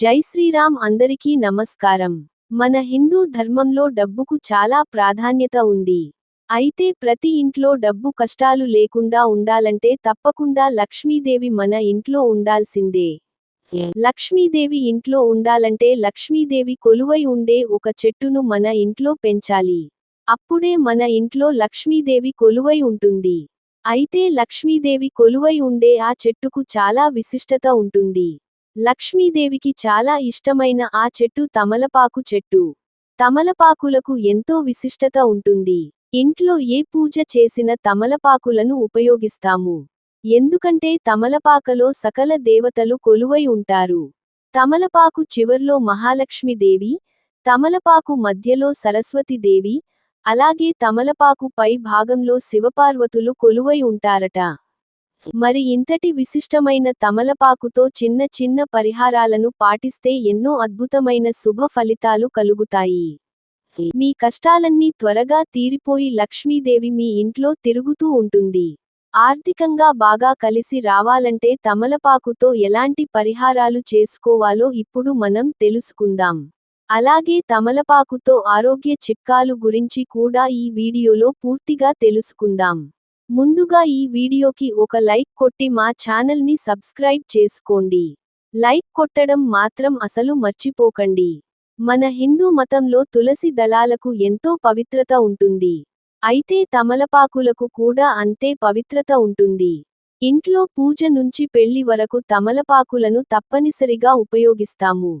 జై శ్రీరామ్ అందరికీ నమస్కారం. మన హిందూ ధర్మంలో డబ్బుకు చాలా ప్రాధాన్యత ఉంది. అయితే ప్రతి ఇంట్లో డబ్బు కష్టాలు లేకుండా ఉండాలంటే తప్పకుండా లక్ష్మీదేవి మన ఇంట్లో ఉండాల్సిందే. లక్ష్మీదేవి ఇంట్లో ఉండాలంటే లక్ష్మీదేవి కొలువై ఉండే ఒక చెట్టును మన ఇంట్లో పెంచాలి. అప్పుడే మన ఇంట్లో లక్ష్మీదేవి కొలువై ఉంటుంది. అయితే లక్ష్మీదేవి కొలువై ఉండే ఆ చెట్టుకు చాలా విశిష్టత ఉంటుంది. లక్ష్మీదేవికి చాలా ఇష్టమైన ఆ చెట్టు తమలపాకు చెట్టు. తమలపాకులకు ఎంతో విశిష్టత ఉంటుంది. ఇంట్లో ఏ పూజ చేసిన తమలపాకులను ఉపయోగిస్తాము. ఎందుకంటే తమలపాకలో సకల దేవతలు కొలువై ఉంటారు. తమలపాకు చివర్లో మహాలక్ష్మీదేవి తమలపాకు మధ్యలో సరస్వతీదేవి అలాగే తమలపాకు పై భాగంలో శివపార్వతులు కొలువై ఉంటారట. మరి ఇంతటి విశిష్టమైన తమలపాకుతో చిన్న చిన్న పరిహారాలను పాటిస్తే ఎన్నో అద్భుతమైన శుభ ఫలితాలు కలుగుతాయి. మీ కష్టాలన్నీ త్వరగా తీరిపోయి లక్ష్మీదేవి మీ ఇంట్లో తిరుగుతూ ఉంటుంది. ఆర్థికంగా బాగా కలిసి రావాలంటే తమలపాకుతో ఎలాంటి పరిహారాలు చేసుకోవాలో ఇప్పుడు మనం తెలుసుకుందాం. అలాగే తమలపాకుతో ఆరోగ్య చిట్కాలు గురించి కూడా ఈ వీడియోలో పూర్తిగా తెలుసుకుందాం. ముందుగా ఈ వీడియోకి ఒక లైక్ కొట్టి మా ఛానల్ని సబ్స్క్రైబ్ చేసుకోండి. లైక్ కొట్టడం మాత్రం అసలు మర్చిపోకండి. మన హిందూ మతంలో తులసి దళాలకు ఎంతో పవిత్రత ఉంటుంది. అయితే తమలపాకులకు కూడా అంతే పవిత్రత ఉంటుంది. ఇంట్లో పూజ నుంచి పెళ్ళి వరకు తమలపాకులను తప్పనిసరిగా ఉపయోగిస్తాము.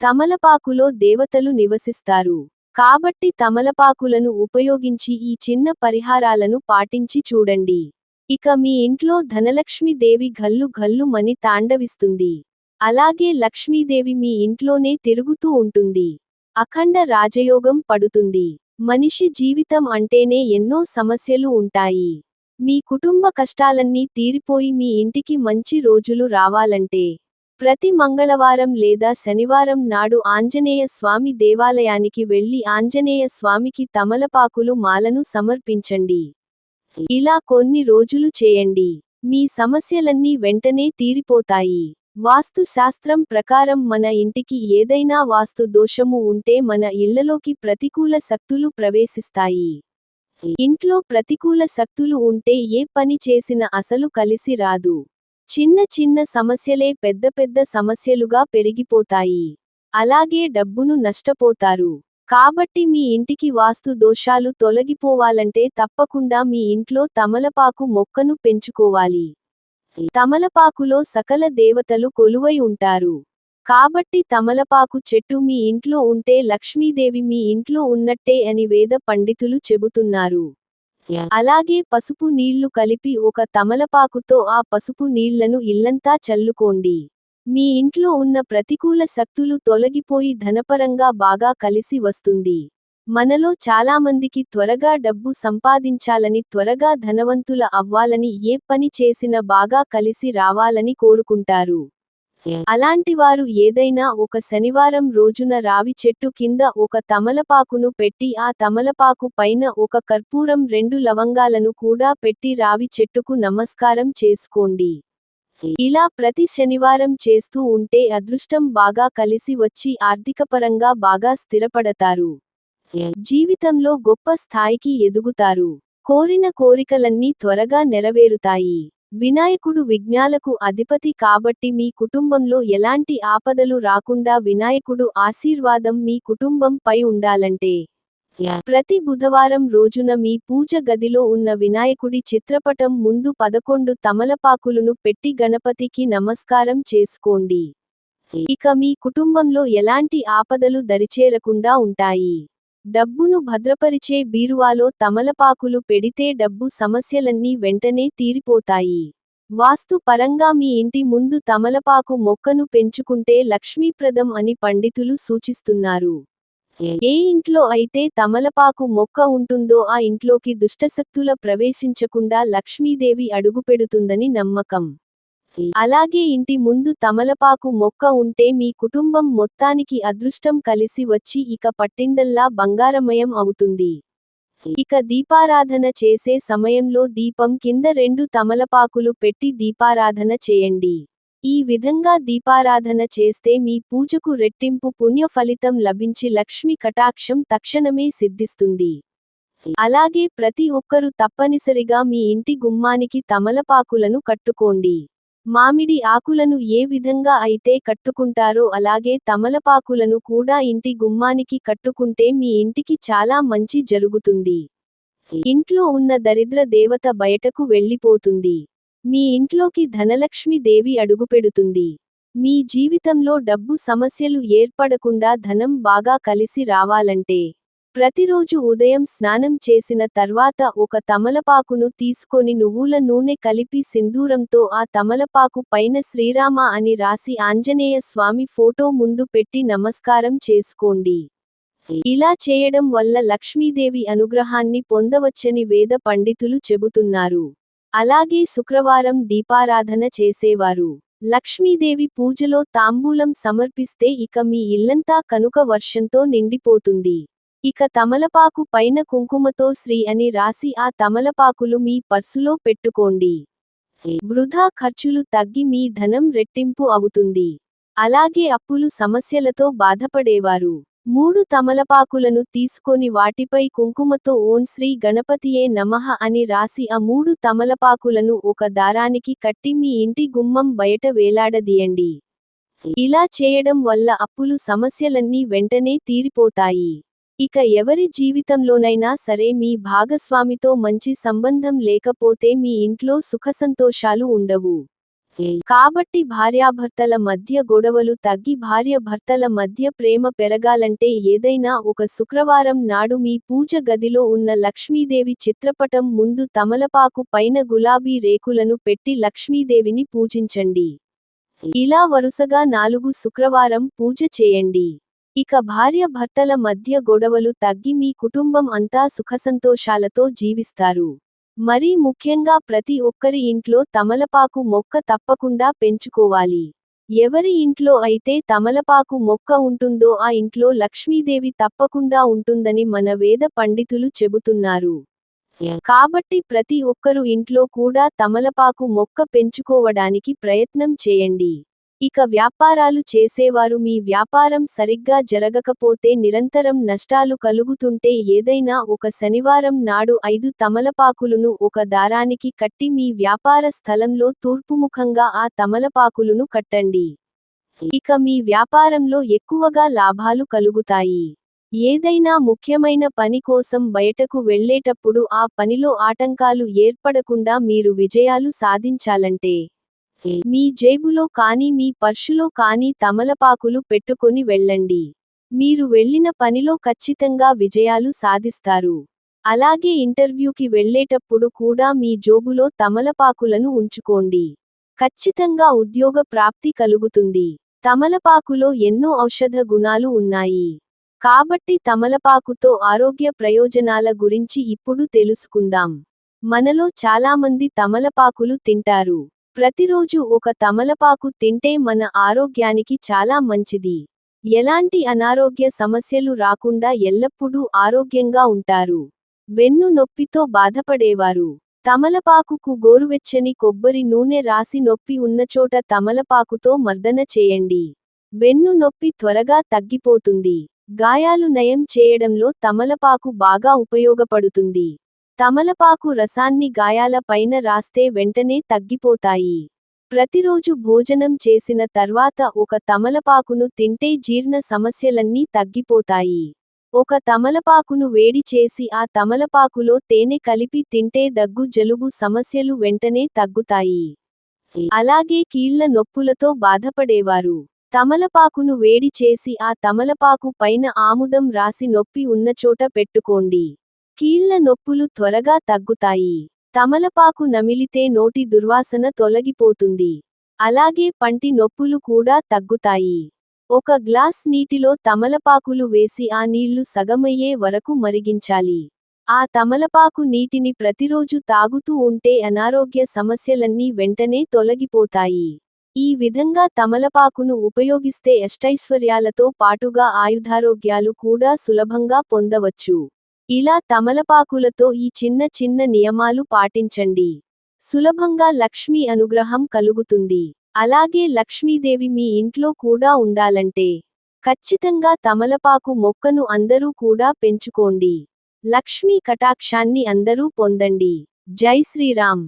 తమలపాకులో దేవతలు నివసిస్తారు. కాబట్టి తమలపాకులను ఉపయోగించి ఈ చిన్న పరిహారాలను పాటించి చూడండి. ఇక మీ ఇంట్లో ధనలక్ష్మి దేవి ఘల్లు మని తాండవిస్తుంది. అలాగే లక్ష్మీదేవి మీ ఇంట్లోనే తిరుగుతూ ఉంటుంది. అఖండ రాజయోగం పడుతుంది. మనిషి జీవితం అంటేనే ఎన్నో సమస్యలు ఉంటాయి. మీ కుటుంబ కష్టాలన్నీ తీరిపోయి మీ ఇంటికి మంచి రోజులు రావాలంటే ప్రతి మంగళవారం లేదా శనివారం నాడు ఆంజనేయ స్వామి దేవాలయానికి వెళ్ళి ఆంజనేయ స్వామికి తమలపాకులు మాలను సమర్పించండి. ఇలా కొన్ని రోజులు చేయండి. మీ సమస్యలన్నీ వెంటనే తీరిపోతాయి. వాస్తు శాస్త్రం ప్రకారం మన ఇంటికి ఏదైనా వాస్తు దోషము ఉంటే మన ఇళ్ళలోకి ప్రతికూల శక్తులు ప్రవేశిస్తాయి. ఇంట్లో ప్రతికూల శక్తులు ఉంటే ఏ పని చేసినా అసలు కలిసి రాదు. చిన్న చిన్న సమస్యలే పెద్ద పెద్ద సమస్యలుగా పెరిగిపోతాయి. అలాగే డబ్బును నష్టపోతారు. కాబట్టి మీ ఇంటికి వాస్తు దోషాలు తొలగిపోవాలంటే తప్పకుండా మీ ఇంట్లో తమలపాకు మొక్కను పెంచుకోవాలి. తమలపాకులో సకల దేవతలు కొలువై ఉంటారు. కాబట్టి తమలపాకు చెట్టు మీ ఇంట్లో ఉంటే లక్ష్మీదేవి మీ ఇంట్లో ఉన్నట్టే అని వేద పండితులు చెబుతున్నారు. అలాగే పసుపు నీళ్ళు కలిపి ఒక తమలపాకుతో ఆ పసుపు నీళ్ళను ఇల్లంతా చల్లుకోండి. మీ ఇంట్లో ఉన్న ప్రతికూల శక్తులు తొలగిపోయి ధనపరంగా బాగా కలిసి వస్తుంది. మనలో చాలామందికి త్వరగా డబ్బు సంపాదించాలని త్వరగా ధనవంతుల అవ్వాలని ఏ పని చేసినా బాగా కలిసి రావాలని కోరుకుంటారు. అలాంటి వారు ఏదైనా ఒక శనివారం రోజున రావి చెట్టు కింద ఒక తమలపాకును పెట్టి ఆ తమలపాకు పైన ఒక కర్పూరం రెండు లవంగాలను కూడా పెట్టి రావి చెట్టుకు నమస్కారం చేసుకోండి. ఇలా ప్రతి శనివారం చేస్తూ ఉంటే అదృష్టం బాగా కలిసి వచ్చి ఆర్థికపరంగా బాగా స్థిరపడతారు. జీవితంలో గొప్ప స్థాయికి ఎదుగుతారు. కోరిన కోరికలన్నీ త్వరగా నెరవేరుతాయి. వినాయకుడు విఘ్నాలకు అధిపతి కాబట్టి మీ కుటుంబంలో ఎలాంటి ఆపదలు రాకుండా వినాయకుడు ఆశీర్వాదం మీ కుటుంబం పై ఉండాలంటే. ప్రతి బుధవారం రోజున మీ పూజ గదిలో ఉన్న వినాయకుడి చిత్రపటం ముందు పదకొండు తమలపాకులను పెట్టి గణపతికి నమస్కారం చేసుకోండి. ఇక మీ కుటుంబంలో ఎలాంటి ఆపదలు దరిచేరకుండా ఉంటాయి. డబ్బును భద్రపరిచే బీరువాలో తమలపాకులు పెడితే డబ్బు సమస్యలన్నీ వెంటనే తీరిపోతాయి. వాస్తు పరంగా మీ ఇంటి ముందు తమలపాకు మొక్కను పెంచుకుంటే లక్ష్మీప్రదం అని పండితులు సూచిస్తున్నారు. ఏ ఇంట్లో అయితే తమలపాకు మొక్క ఉంటుందో ఆ ఇంట్లోకి దుష్టశక్తుల ప్రవేశించకుండా లక్ష్మీదేవి అడుగుపెడుతుందని నమ్మకం. అలాగే ఇంటి ముందు తమలపాకు మొక్క ఉంటే మీ కుటుంబం మొత్తానికి అదృష్టం కలిసి వచ్చి ఇక పట్టిందల్లా బంగారమయం అవుతుంది. ఇక దీపారాధన చేసే సమయంలో దీపం కింద రెండు తమలపాకులు పెట్టి దీపారాధన చేయండి. ఈ విధంగా దీపారాధన చేస్తే మీ పూజకు రెట్టింపు పుణ్య ఫలితం లభించి లక్ష్మి కటాక్షం తక్షణమే సిద్ధిస్తుంది. అలాగే ప్రతి ఒక్కరూ తప్పనిసరిగా మీ ఇంటి గుమ్మానికి తమలపాకులను కట్టుకోండి. మామిడి ఆకులను ఏ విధంగా అయితే కట్టుకుంటారో అలాగే తమలపాకులను కూడా ఇంటి గుమ్మానికి కట్టుకుంటే మీ ఇంటికి చాలా మంచి జరుగుతుంది. ఇంట్లో ఉన్న దరిద్ర దేవత బయటకు వెళ్ళిపోతుంది. మీ ఇంట్లోకి ధనలక్ష్మి దేవి అడుగుపెడుతుంది. మీ జీవితంలో డబ్బు సమస్యలు ఏర్పడకుండా ధనం బాగా కలిసి రావాలంటే ప్రతిరోజు ఉదయం స్నానం చేసిన తర్వాత ఒక తమలపాకును తీసుకొని నువ్వుల నూనె కలిపి సింధూరంతో ఆ తమలపాకు పైన శ్రీరామ అని రాసి ఆంజనేయ స్వామి ఫోటో ముందు పెట్టి నమస్కారం చేసుకోండి. ఇలా చేయడం వల్ల లక్ష్మీదేవి అనుగ్రహాన్ని పొందవచ్చని వేద పండితులు చెబుతున్నారు. అలాగే శుక్రవారం దీపారాధన చేసేవారు. లక్ష్మీదేవి పూజలో తాంబూలం సమర్పిస్తే ఇక మీ ఇల్లంతా కనుక వర్షంతో నిండిపోతుంది. ఇక తమలపాకు పైన కుంకుమతో శ్రీ అని రాసి ఆ తమలపాకులు మీ పర్సులో పెట్టుకోండి. వృధా ఖర్చులు తగ్గి మీ ధనం రెట్టింపు అవుతుంది. అలాగే అప్పులు సమస్యలతో బాధపడేవారు. మూడు తమలపాకులను తీసుకొని వాటిపై కుంకుమతో ఓం శ్రీ గణపతియే నమః అని రాసి ఆ మూడు తమలపాకులను ఒక దారానికి కట్టి మీ ఇంటి గుమ్మం బయట వేలాడదీయండి. ఇలా చేయడం వల్ల అప్పులు సమస్యలన్నీ వెంటనే తీరిపోతాయి. ఇక ఎవరి జీవితంలోనైనా సరే మీ భాగస్వామితో మంచి సంబంధం లేకపోతే మీ ఇంట్లో సుఖసంతోషాలు ఉండవు. కాబట్టి భార్యాభర్తల మధ్య గొడవలు తగ్గి భార్య భర్తల మధ్య ప్రేమ పెరగాలంటే ఏదైనా ఒక శుక్రవారం నాడు మీ పూజ గదిలో ఉన్న లక్ష్మీదేవి చిత్రపటం ముందు తమలపాకు పైన గులాబీ రేకులను పెట్టి లక్ష్మీదేవిని పూజించండి. ఇలా వరుసగా నాలుగు శుక్రవారం పూజ చేయండి. ఇక భార్య భర్తల మధ్య గొడవలు తగ్గి మీ కుటుంబం అంతా సుఖసంతోషాలతో జీవిస్తారు. మరీ ముఖ్యంగా ప్రతి ఒక్కరి ఇంట్లో తమలపాకు మొక్క తప్పకుండా పెంచుకోవాలి. ఎవరి ఇంట్లో అయితే తమలపాకు మొక్క ఉంటుందో ఆ ఇంట్లో లక్ష్మీదేవి తప్పకుండా ఉంటుందని మన వేద పండితులు చెబుతున్నారు. కాబట్టి ప్రతి ఒక్కరు ఇంట్లో కూడా తమలపాకు మొక్క పెంచుకోవడానికి ప్రయత్నం చేయండి. ఇక వ్యాపారాలు చేసేవారు మీ వ్యాపారం సరిగ్గా జరగకపోతే నిరంతరం నష్టాలు కలుగుతుంటే ఏదైనా ఒక శనివారం నాడు ఐదు తమలపాకులను ఒక దారానికి కట్టి మీ వ్యాపార స్థలంలో తూర్పుముఖంగా ఆ తమలపాకులను కట్టండి. ఇక మీ వ్యాపారంలో ఎక్కువగా లాభాలు కలుగుతాయి. ఏదైనా ముఖ్యమైన పని కోసం బయటకు వెళ్ళేటప్పుడు ఆ పనిలో ఆటంకాలు ఏర్పడకుండా మీరు విజయాలు సాధించాలంటే మీ జేబులో కానీ మీ పర్సులో కానీ తమలపాకులు పెట్టుకుని వెళ్ళండి. మీరు వెళ్ళిన పనిలో ఖచ్చితంగా విజయాలు సాధిస్తారు. అలాగే ఇంటర్వ్యూకి వెళ్ళేటప్పుడు కూడా మీ జోబులో తమలపాకులను ఉంచుకోండి. ఖచ్చితంగా ఉద్యోగ ప్రాప్తి కలుగుతుంది. తమలపాకులో ఎన్నో ఔషధ గుణాలు ఉన్నాయి. కాబట్టి తమలపాకుతో ఆరోగ్య ప్రయోజనాల గురించి ఇప్పుడు తెలుసుకుందాం. మనలో చాలామంది తమలపాకులు తింటారు. ప్రతిరోజు ఒక తమలపాకు తింటే మన ఆరోగ్యానికి చాలా మంచిది. ఎలాంటి అనారోగ్య సమస్యలు రాకుండా ఎల్లప్పుడూ ఆరోగ్యంగా ఉంటారు. వెన్ను నొప్పితో బాధపడేవారు. తమలపాకుకు గోరువెచ్చని కొబ్బరి నూనె రాసి నొప్పి ఉన్నచోట తమలపాకుతో మర్దన చేయండి. వెన్ను నొప్పి త్వరగా తగ్గిపోతుంది. గాయాలు నయం చేయడంలో తమలపాకు బాగా ఉపయోగపడుతుంది. తమలపాకు రసాన్ని గాయాల పైన రాస్తే వెంటనే తగ్గిపోతాయి. ప్రతిరోజు భోజనం చేసిన తర్వాత ఒక తమలపాకును తింటే జీర్ణ సమస్యలన్నీ తగ్గిపోతాయి. ఒక తమలపాకును వేడి చేసి ఆ తమలపాకులో తేనె కలిపి తింటే దగ్గు జలుబు సమస్యలు వెంటనే తగ్గుతాయి. అలాగే కీళ్ళ నొప్పులతో బాధపడేవారు. తమలపాకును వేడి చేసి ఆ తమలపాకు పైన ఆముదం రాసి నొప్పి ఉన్నచోట పెట్టుకోండి. కీళ్ళ నొప్పులు త్వరగా తగ్గుతాయి. తమలపాకు నమిలితే నోటి దుర్వాసన తొలగిపోతుంది. అలాగే పంటి నొప్పులు కూడా తగ్గుతాయి. ఒక గ్లాస్ నీటిలో తమలపాకులు వేసి ఆ నీళ్ళు సగమయ్యే వరకు మరిగించాలి. ఆ తమలపాకు నీటిని ప్రతిరోజు తాగుతూ ఉంటే అనారోగ్య సమస్యలన్నీ వెంటనే తొలగిపోతాయి. ఈ విధంగా తమలపాకును ఉపయోగిస్తే అష్టైశ్వర్యాలతో పాటుగా ఆయుధారోగ్యాలు కూడా సులభంగా పొందవచ్చు. ఇలా తమలపాకులతో ఈ చిన్న చిన్న నియమాలు పాటించండి. సులభంగా లక్ష్మీ అనుగ్రహం కలుగుతుంది. అలాగే లక్ష్మీదేవి మీ ఇంట్లో కూడా ఉండాలంటే ఖచ్చితంగా తమలపాకు మొక్కను అందరూ కూడా పెంచుకోండి. లక్ష్మీ కటాక్షాన్ని అందరూ పొందండి. జై శ్రీరామ్.